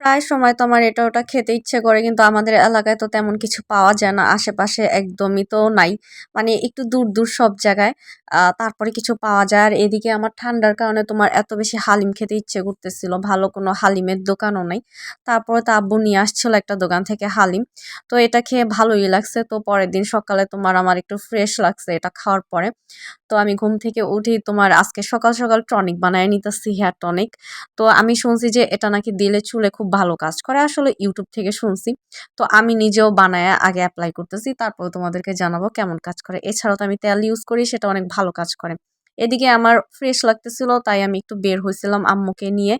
প্রায় সময় তোমার এটা ওটা খেতে ইচ্ছে করে, কিন্তু আমাদের এলাকায় তো তেমন কিছু পাওয়া যায় না, আশেপাশে একদমই তো নাই। মানে একটু দূর দূর সব জায়গায় তারপরে কিছু পাওয়া যায়। আর এদিকে আমার ঠান্ডার কারণে তোমার এত বেশি হালিম খেতে ইচ্ছে করতেছিল, ভালো কোনো হালিমের দোকানও নাই। তারপরে তো আব্বু নিয়ে আসছিল একটা দোকান থেকে হালিম। তো এটা খেয়ে ভালোই লাগছে। তো পরের দিন সকালে তোমার আমার একটু ফ্রেশ লাগছে এটা খাওয়ার পরে। তো আমি ঘুম থেকে উঠি তোমার আজকে সকাল সকাল টনিক বানায় নিতেছি হেয়ার টনিক তো আমি শুনছি যে এটা নাকি দিলে চুলে খুব ভালো কাজ করে। আসলে ইউটিউব থেকে শুনছি। তো আমি নিজেও বানায় আগে অ্যাপ্লাই করতেছি। তারপর তোমাদেরকে জানাব কেমন কাজ করে। এছাড়াও তো আমি তেল ইউজ করি, সেটা অনেক ভালো কাজ করে। এদিকে আমার ফ্রেশ লাগতেছিল, তাই আমি একটু বের হয়েছিলাম আম্মুকে নিয়ে।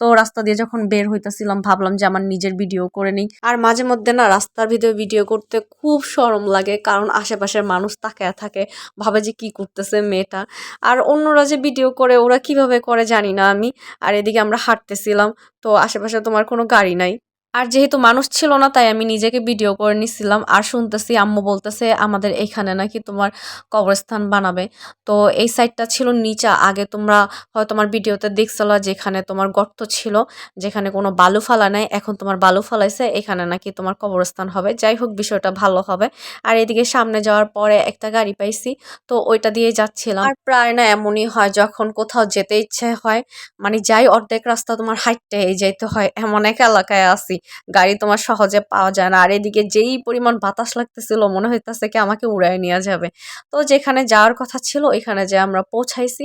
তো রাস্তা দিয়ে যখন বের হইতেছিলাম, ভাবলাম যে আমার নিজের ভিডিও করে নিই। আর মাঝে মধ্যে না, রাস্তার ভিতরে ভিডিও করতে খুব সরম লাগে, কারণ আশেপাশের মানুষ তাকায় থাকে, ভাবে যে কি করতেছে মেয়েটা। আর অন্যরা যে ভিডিও করে, ওরা কীভাবে করে জানি না আমি। আর এদিকে আমরা হাঁটতেছিলাম, তো আশেপাশে তোমার কোনো গাড়ি নাই। আর যেহেতু মানুষ ছিল না, তাই আমি নিজেকে ভিডিও করে নিছিলাম। আর শুনতেছি আম্মু বলতেছে, আমাদের এখানে নাকি তোমার কবরস্থান বানাবে। তো এই সাইডটা ছিল নিচা। আগে তোমরা হয় তোমার ভিডিওতে দেখছিল যেখানে তোমার গর্ত ছিল, যেখানে কোনো বালু ফালা নাই। এখন তোমার বালু ফালাইছে, এখানে নাকি তোমার কবরস্থান হবে। যাই হোক, বিষয়টা ভালো হবে। আর এদিকে সামনে যাওয়ার পরে একটা গাড়ি পাইছি, তো ওইটা দিয়ে যাচ্ছিলাম। আর প্রায় না এমনই হয়, যখন কোথাও যেতে ইচ্ছে হয় মানে যাই অর্ধেক রাস্তা তোমার হাইটে যাইতে হয়, এমন এক এলাকায় আছি। গাড়ি তোমার সহজে পাওয়া যায় না। আর এদিকে যেই পরিমাণ বাতাস লাগতেছিল, মনে হইতেছে কি আমাকে উড়ায় নেওয়া যাবে। তো যেখানে যাওয়ার কথা ছিল এখানে যে আমরা পৌঁছাইছি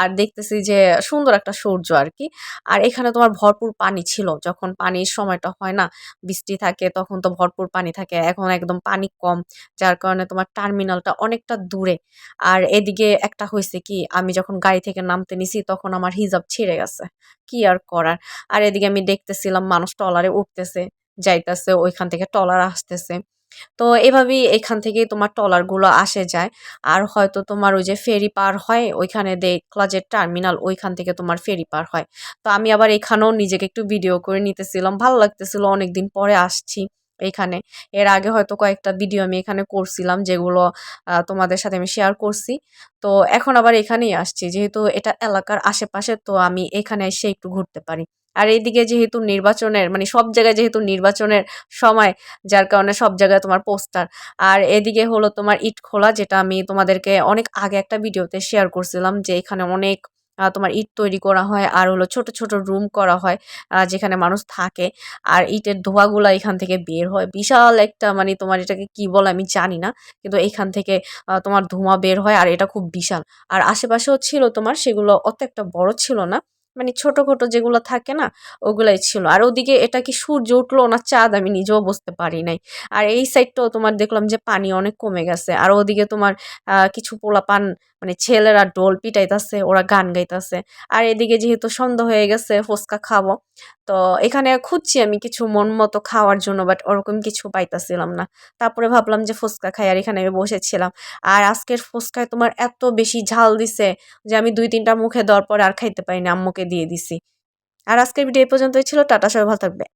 আর দেখতেছি যে সুন্দর একটা সূর্য আর কি। আর এখানে তোমার ভরপুর পানি ছিল, যখন পানির সময়টা হয় না, বৃষ্টি থাকে তখন তো ভরপুর পানি থাকে, এখন একদম পানি কম, যার কারণে তোমার টার্মিনালটা অনেকটা দূরে। আর এদিকে একটা হয়েছে কি, আমি যখন গাড়ি থেকে নামতে নিছি, তখন আমার হিজাব ছিঁড়ে গেছে, কি আর করার? আর এদিকে আমি দেখতেছিলাম মানুষ টলারে উঠতেছে যাইতেছে, ওইখান থেকে টলার আসতেছে। তো এভাবেই এখান থেকেই তোমার টলারগুলো আসে যায়। আর হয়তো তোমার ওই যে ফেরি পার হয়, ওইখানে দেখলা যে টার্মিনাল, ওইখান থেকে তোমার ফেরি পার হয়। তো আমি আবার এখানেও নিজেকে একটু ভিডিও করে নিতেছিলাম, ভালো লাগতেছিল, অনেকদিন পরে আসছি এখানে। এর আগে হয়তো কয়েকটা ভিডিও আমি এখানে করছিলাম, যেগুলো তোমাদের সাথে আমি শেয়ার করছি। তো এখন আবার এখানেই আসছি, যেহেতু এটা এলাকার আশেপাশে, তো আমি এখানে এসে একটু ঘুরতে পারি। আর এইদিকে যেহেতু নির্বাচনের মানে সব জায়গায় যেহেতু নির্বাচনের সময়, যার কারণে সব জায়গায় তোমার পোস্টার। আর এদিকে হলো তোমার ইট খোলা, যেটা আমি তোমাদেরকে অনেক আগে একটা ভিডিওতে শেয়ার করছিলাম যে এখানে অনেক তোমার ইট তৈরি করা হয় আর হলো ছোট ছোট রুম করা হয় যেখানে মানুষ থাকে। আর ইটের ধোঁয়াগুলা এখান থেকে বের হয়। বিশাল একটা মানে তোমার এটাকে কি বলে আমি জানি না, কিন্তু এখান থেকে তোমার ধোঁয়া বের হয় আর এটা খুব বিশাল। আর আশেপাশেও ছিল তোমার, সেগুলো অত একটা বড় ছিল না। মানে ছোট খোটো যেগুলো থাকে না, ওগুলাই ছিল। আর ওদিকে এটা কি সূর্য উঠল না চাঁদ আমি নিজেও বুঝতে পারি নাই। আর এই সাইডটাও তোমার দেখলাম যে পানি অনেক কমে গেছে। আর ওদিকে তোমার কিছু পোলাপান মানে ছেলেরা ডোল পিটাইতেছে, ওরা গান গাইতেছে। আর এদিকে যেহেতু সন্ধ্যা হয়ে গেছে, ফুচকা খাব। তো এখানে খুঁজছি আমি কিছু মন মতো খাওয়ার জন্য বাট ওরকম কিছু পাইতাছিলাম না। তারপরে ভাবলাম যে ফুচকা খাই, আর এখানে আমি বসেছিলাম। আর আজকের ফুচকায় তোমার এত বেশি ঝাল দিছে যে আমি দুই তিনটা মুখে দেওয়ার পর আর খাইতে পারিনি, আম্মুকে দিয়ে দিছি। আর আজকের ভিডিও এই পর্যন্তই ছিল, টাটা, সবাই ভালো থাকবে।